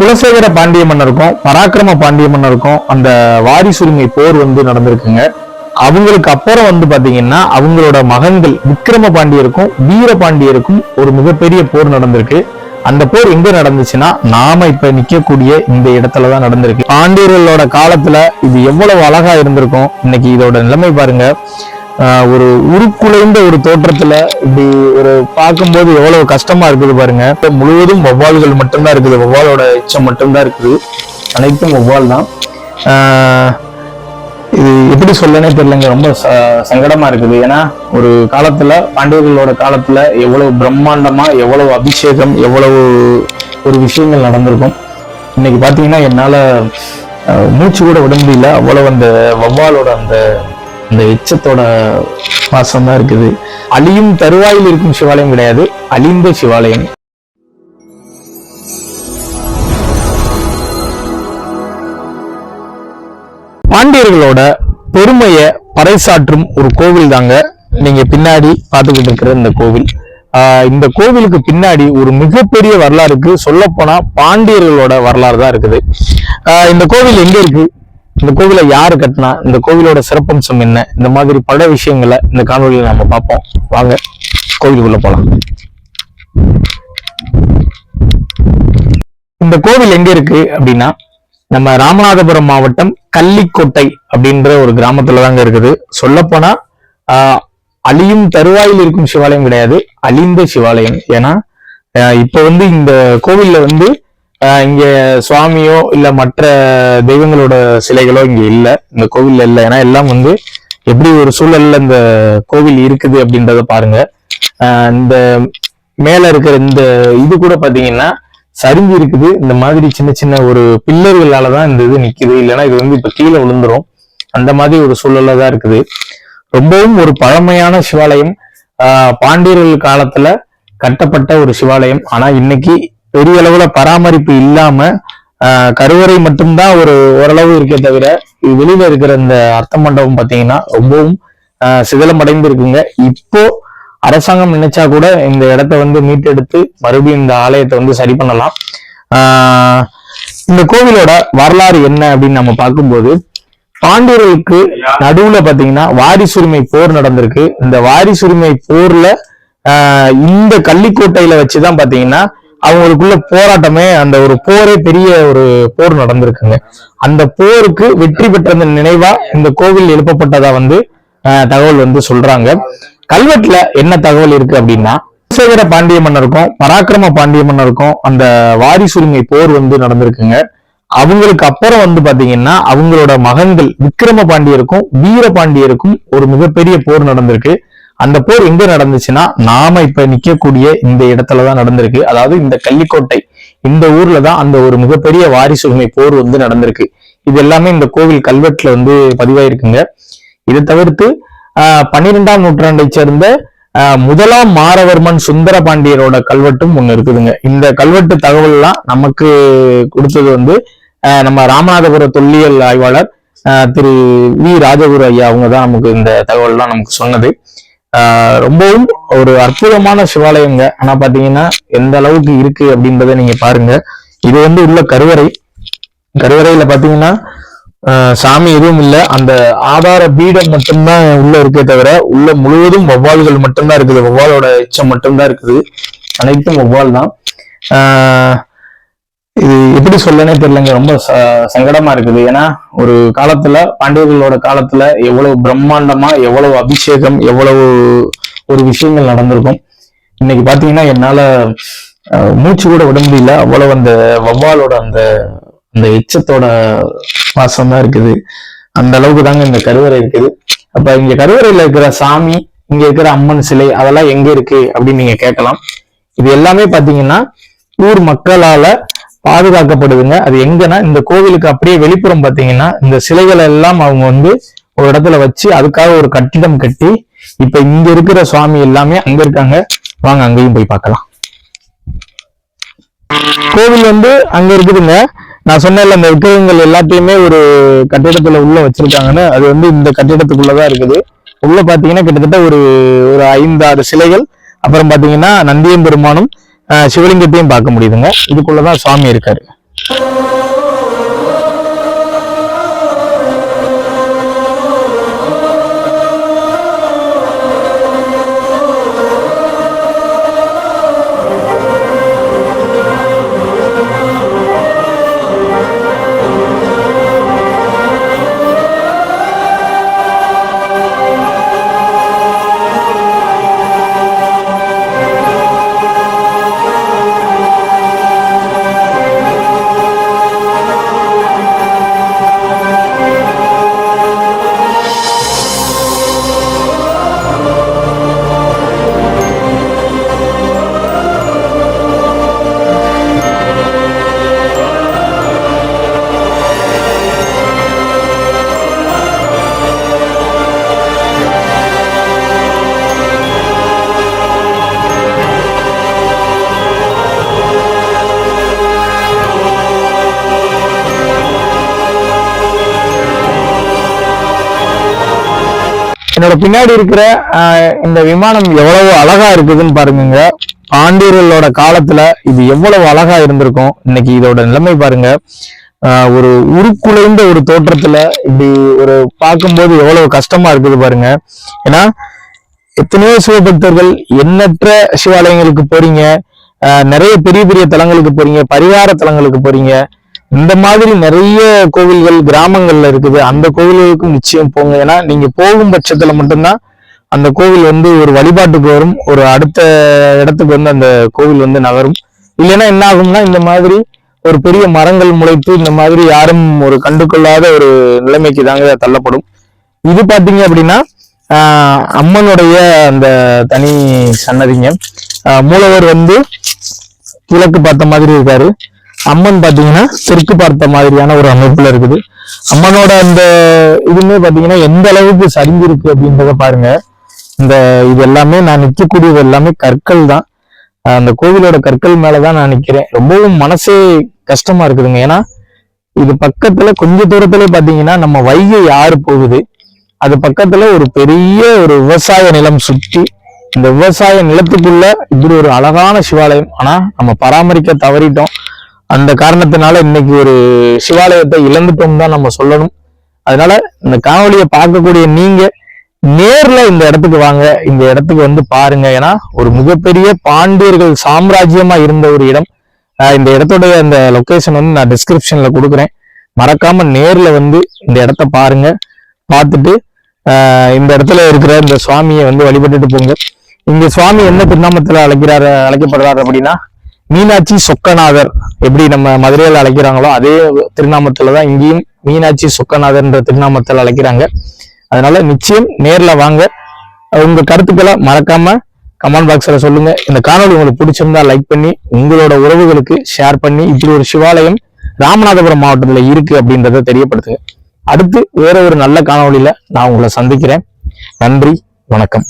குலசேகர பாண்டிய மன்னருக்கும் பராக்கிரம பாண்டிய மன்னருக்கும் அந்த வாரிசுரிமை போர் வந்து நடந்திருக்குங்க. அவங்களுக்கு அப்புறம் வந்து பாத்தீங்கன்னா அவங்களோட மகன்கள் விக்ரம பாண்டியருக்கும் வீர பாண்டியருக்கும் ஒரு மிகப்பெரிய போர் நடந்திருக்கு. அந்த போர் எங்க நடந்துச்சுன்னா நாம இப்ப நிக்கக்கூடிய இந்த இடத்துல தான் நடந்திருக்கு. பாண்டியர்களோட காலத்துல இது எவ்வளவு அழகா இருந்திருக்கும். இன்னைக்கு இதோட நிலைமை பாருங்க. ஒரு உருக்குலைந்த ஒரு தோற்றத்துல இப்படி ஒரு பார்க்கும்போது எவ்வளவு கஷ்டமா இருக்குது பாருங்க. முழுவதும் வௌவால்கள் மட்டும்தான் இருக்குது. வவ்வாலோட எச்சம் மட்டும்தான் இருக்குது. அனைத்தும் வௌவால் தான். இது எப்படி சொல்லனே தெரியலங்க. ரொம்ப ச- சங்கடமா இருக்குது. ஏன்னா ஒரு காலத்துல பாண்டியர்களோட காலத்துல எவ்வளவு பிரம்மாண்டமா எவ்வளவு அபிஷேகம் எவ்வளவு ஒரு விஷயங்கள் நடந்திருக்கும். இன்னைக்கு பாத்தீங்கன்னா என்னால மூச்சு கூட விட முடியல. அவ்வளவு அந்த வௌவாலோட அந்த அந்த எச்சத்தோட வாசம் தான் இருக்குது. அழியும் தருவாயில் இருக்கும் சிவாலயம் கிடையாது அழிந்த சிவாலயம். பாண்டியர்களோட பெருமையை பறைசாற்றும் ஒரு கோவில் தாங்க நீங்க பின்னாடி பார்த்துக்கிட்டு இருக்கிற இந்த கோவில். ஆஹ் இந்த கோவிலுக்கு பின்னாடி ஒரு மிகப்பெரிய வரலாறு இருக்கு. சொல்ல போனா பாண்டியர்களோட வரலாறு தான் இருக்குது. ஆஹ் இந்த கோவில் எங்க இருக்கு? இந்த கோவிலை யாரு கட்டினா இந்த கோவிலோட சிறப்பம்சம் என்ன இந்த மாதிரி பல விஷயங்களை இந்த காணொலியில் நம்ம பார்ப்போம். வாங்க கோவிலுக்குள்ள போலாம். இந்த கோவில் எங்க இருக்கு அப்படின்னா நம்ம ராமநாதபுரம் மாவட்டம் கள்ளிக்கோட்டை அப்படின்ற ஒரு கிராமத்துல தாங்க இருக்குது. சொல்லப்போனா ஆஹ், அழியும் தருவாயில் இருக்கும் சிவாலயம் கிடையாது அழிந்த சிவாலயம். ஏன்னா ஆஹ், இப்ப வந்து இந்த கோவில்ல வந்து இங்க சுவாமியோ இல்ல மற்ற தெய்வங்களோட சிலைகளோ இங்க இல்ல. இந்த கோவில்ல இல்ல. ஏன்னா எல்லாம் வந்து எப்படி ஒரு சூழல்ல இந்த கோவில் இருக்குது அப்படின்றத பாருங்க. இந்த மேல இருக்கிற இந்த இது கூட பாத்தீங்கன்னா சரிஞ்சு இருக்குது. இந்த மாதிரி சின்ன சின்ன ஒரு பில்லர்களால தான் இந்த இது நிக்குது. இல்லைன்னா இது வந்து இப்ப கீழே விழுந்துரும். அந்த மாதிரி ஒரு சூழல்ல தான் இருக்குது. ரொம்பவும் ஒரு பழமையான சிவாலயம். ஆஹ் பாண்டியர்கள் காலத்துல கட்டப்பட்ட ஒரு சிவாலயம். ஆனா இன்னைக்கு பெரிய அளவுல பராமரிப்பு இல்லாம ஆஹ் கருவறை மட்டும்தான் ஒரு ஓரளவு இருக்கே தவிர வெளியில இருக்கிற இந்த அர்த்த மண்டபம் பாத்தீங்கன்னா ரொம்பவும் சிதலம் சிதிலமடைந்து இருக்குங்க இப்போ அரசாங்கம் நினைச்சா கூட இந்த இடத்த வந்து மீட்டெடுத்து மறுபடியும் இந்த ஆலயத்தை வந்து சரி பண்ணலாம். ஆஹ் இந்த கோவிலோட வரலாறு என்ன அப்படின்னு நம்ம பார்க்கும்போது பாண்டியர்களுக்கு நடுவுல பாத்தீங்கன்னா வாரிசுரிமை போர் நடந்திருக்கு. இந்த வாரிசுரிமை போர்ல ஆஹ் இந்த கள்ளிக்கோட்டையில வச்சுதான் பாத்தீங்கன்னா அவங்களுக்குள்ள போராட்டமே அந்த ஒரு போரே பெரிய ஒரு போர் நடந்திருக்குங்க. அந்த போருக்கு வெற்றி பெற்ற நினைவா இந்த கோவில் எழுப்பப்பட்டதா வந்து ஆஹ் தகவல் வந்து சொல்றாங்க. கல்வெட்டுல என்ன தகவல் இருக்கு அப்படின்னா குலசேகர பாண்டிய மன்னருக்கும் பராக்கிரம பாண்டிய மன்னருக்கும் அந்த வாரிசுரிமை போர் வந்து நடந்திருக்குங்க. அவங்களுக்கு அப்புறம் வந்து பாத்தீங்கன்னா அவங்களோட மகன்கள் விக்ரம பாண்டியருக்கும் வீர பாண்டியருக்கும் ஒரு மிகப்பெரிய போர் நடந்திருக்கு. அந்த போர் எங்க நடந்துச்சுன்னா நாம இப்ப நிக்கக்கூடிய இந்த இடத்துலதான் நடந்திருக்கு. அதாவது இந்த கள்ளிக்கோட்டை இந்த ஊர்ல தான் அந்த ஒரு மிகப்பெரிய வாரிசுரிமை போர் வந்து நடந்திருக்கு. இது எல்லாமே இந்த கோவில் கல்வெட்டுல வந்து பதிவாயிருக்குங்க. இதை தவிர்த்து ஆஹ் பன்னிரெண்டாம் நூற்றாண்டை சேர்ந்த முதலாம் மாரவர்மன் சுந்தர பாண்டியரோட கல்வெட்டும் ஒண்ணு இருக்குதுங்க. இந்த கல்வெட்டு தகவல்லாம் நமக்கு கொடுத்தது வந்து ஆஹ் நம்ம ராமநாதபுர தொல்லியல் ஆய்வாளர் ஆஹ் திரு வி. ராஜகுரு ஐயா அவங்க தான் நமக்கு இந்த தகவல்லாம் நமக்கு சொன்னது. ரொம்பவும் ஒரு அற்புதமான சிவாலயங்க. ஆனா பாத்தீங்கன்னா எந்த அளவுக்கு இருக்கு அப்படின்றத நீங்க பாருங்க. இது வந்து உள்ள கருவறை. கருவறையில பாத்தீங்கன்னா சாமி எதுவும் இல்லை. அந்த ஆதார பீடம் மட்டும்தான் உள்ள இருக்கே தவிர உள்ள முழுவதும் வௌவால்கள் மட்டும்தான் இருக்குது. வௌவாலோட எச்சம் மட்டும்தான் இருக்குது. அனைத்தும் வௌவால் தான். ஆஹ் இது எப்படி சொல்லனே தெரியலங்க ரொம்ப சங்கடமா இருக்குது. ஏன்னா ஒரு காலத்துல பாண்டியர்களோட காலத்துல எவ்வளவு பிரம்மாண்டமா எவ்வளவு அபிஷேகம் எவ்வளவு ஒரு விஷயங்கள் நடந்திருக்கும். இன்னைக்கு பாத்தீங்கன்னா என்னால மூச்சு கூட விட முடியல. அவ்வளவு அந்த வௌவாலோட அந்த அந்த எச்சத்தோட வாசம் தான் இருக்குது. அந்த அளவுக்கு தாங்க இந்த கருவறை இருக்குது. அப்ப இங்க கருவறையில இருக்கிற சாமி இங்க இருக்கிற அம்மன் சிலை அதெல்லாம் எங்க இருக்கு அப்படின்னு நீங்க கேட்கலாம். இது எல்லாமே பாத்தீங்கன்னா ஊர் மக்களால பாதுகாக்கப்படுதுங்க. அது எங்கன்னா இந்த கோவிலுக்கு அப்படியே வெளிப்புறம் பாத்தீங்கன்னா இந்த சிலைகள் எல்லாம் அவங்க வந்து ஒரு இடத்துல வச்சு அதுக்காக ஒரு கட்டிடம் கட்டி இப்ப இங்க இருக்கிற சுவாமி எல்லாமே அங்க இருக்காங்க. வாங்க அங்கேயும் போய் பார்க்கலாம். கோவில் வந்து அங்க இருக்குதுங்க. நான் சொன்னேன்ல இந்த விக்கிரகங்கள் எல்லாத்தையுமே ஒரு கட்டிடத்துல உள்ள வச்சிருக்காங்கன்னு. அது வந்து இந்த கட்டிடத்துக்குள்ளதான் இருக்குது. உள்ள பாத்தீங்கன்னா கிட்டத்தட்ட ஒரு ஒரு ஐந்து ஆறு சிலைகள். அப்புறம் பாத்தீங்கன்னா நந்தியம் பெருமானும் சிவலிங்கத்தையும் பார்க்க முடியுதுங்க. இதுக்குள்ளதான் சுவாமி இருக்காரு. என்னோட பின்னாடி இருக்கிற இந்த விமானம் எவ்வளவு அழகா இருக்குதுன்னு பாருங்க பாண்டியர்களோட காலத்துல இது எவ்வளவு அழகா இருந்திருக்கும். இன்னைக்கு இதோட நிலைமை பாருங்க. ஒரு உருக்குலைந்த ஒரு தோற்றத்துல இப்படி ஒரு பார்க்கும்போது எவ்வளவு கஷ்டமா இருக்குது பாருங்க. ஏன்னா எத்தனையோ சிவபக்தர்கள் எண்ணற்ற சிவாலயங்களுக்கு போறீங்க. நிறைய பெரிய பெரிய தலங்களுக்கு போறீங்க. பரிகார தலங்களுக்கு போறீங்க. இந்த மாதிரி நிறைய கோவில்கள் கிராமங்கள்ல இருக்குது. அந்த கோவில்களுக்கும் நிச்சயம் போங்க. ஏன்னா நீங்க போகும் பட்சத்துல மட்டும்தான் அந்த கோவில் வந்து ஒரு வழிபாட்டுக்கு வரும். ஒரு அடுத்த இடத்துக்கு வந்து அந்த கோவில் வந்து நகரும். இல்லைன்னா என்ன ஆகும்னா இந்த மாதிரி ஒரு பெரிய மரங்கள் முளைத்து இந்த மாதிரி யாரும் ஒரு கண்டுகொள்ளாத ஒரு நிலைமைக்கு தாங்க தள்ளப்படும். இது பாத்தீங்க அப்படின்னா ஆஹ் அம்மனுடைய அந்த தனி சன்னதிங்க. மூலவர் வந்து கிழக்கு பார்த்த மாதிரி இருக்காரு. அம்மன் பாத்தீங்கன்னா தெற்கு பார்த்த மாதிரியான ஒரு அமைப்புல இருக்குது. அம்மனோட அந்த இதுமே பாத்தீங்கன்னா எந்த அளவுக்கு சரிஞ்சிருக்கு அப்படின்றத பாருங்க. இந்த இது எல்லாமே நான் நிற்கக்கூடியது எல்லாமே கற்கள் தான். அந்த கோவிலோட கற்கள் மேலதான் நான் நிக்கிறேன். ரொம்பவும் மனசே கஷ்டமா இருக்குதுங்க. ஏன்னா இது பக்கத்துல கொஞ்ச தூரத்துல பாத்தீங்கன்னா நம்ம வைகை யாரு போகுது. அது பக்கத்துல ஒரு பெரிய ஒரு விவசாய நிலம் சுற்றி இந்த விவசாய நிலத்துக்குள்ள இப்படி ஒரு அழகான சிவாலயம். ஆனா நம்ம பராமரிக்க தவறிட்டோம். அந்த காரணத்தினால இன்னைக்கு ஒரு சிவாலயத்தை இழந்துட்டோம் தான் நம்ம சொல்லணும். அதனால இந்த காணொலியை பார்க்கக்கூடிய நீங்க நேர்ல இந்த இடத்துக்கு வாங்க. இந்த இடத்துக்கு வந்து பாருங்க. ஏன்னா ஒரு மிகப்பெரிய பாண்டியர்கள் சாம்ராஜ்யமா இருந்த ஒரு இடம். இந்த இடத்துடைய அந்த லொக்கேஷன் வந்து நான் டிஸ்கிரிப்ஷன்ல கொடுக்குறேன். மறக்காம நேர்ல வந்து இந்த இடத்த பாருங்க. பார்த்துட்டு இந்த இடத்துல இருக்கிற இந்த சுவாமியை வந்து வழிபட்டுட்டு போங்க. இங்க சுவாமி என்ன திருநாமத்துல அழைக்கிறாரு அழைக்கப்படுறாரு அப்படின்னா மீனாட்சி சொக்கநாதர் எப்படி நம்ம மதுரையில் அழைக்கிறாங்களோ அதே திருநாமத்துல தான் இங்கேயும் மீனாட்சி சொக்கநாதர்ன்ற திருநாமத்தில் அழைக்கிறாங்க. அதனால நிச்சயம் நேர்ல வாங்க. உங்க கருத்துக்களை மறக்காம கமெண்ட் பாக்ஸ்ல சொல்லுங்க. இந்த காணொளி உங்களுக்கு பிடிச்சிருந்தா லைக் பண்ணி உங்களோட உறவுகளுக்கு ஷேர் பண்ணி இப்படி ஒரு சிவாலயம் ராமநாதபுரம் மாவட்டத்துல இருக்கு அப்படின்றத தெரியப்படுத்துங்க. அடுத்து வேற ஒரு நல்ல காணொளியில நான் உங்களை சந்திக்கிறேன். நன்றி வணக்கம்.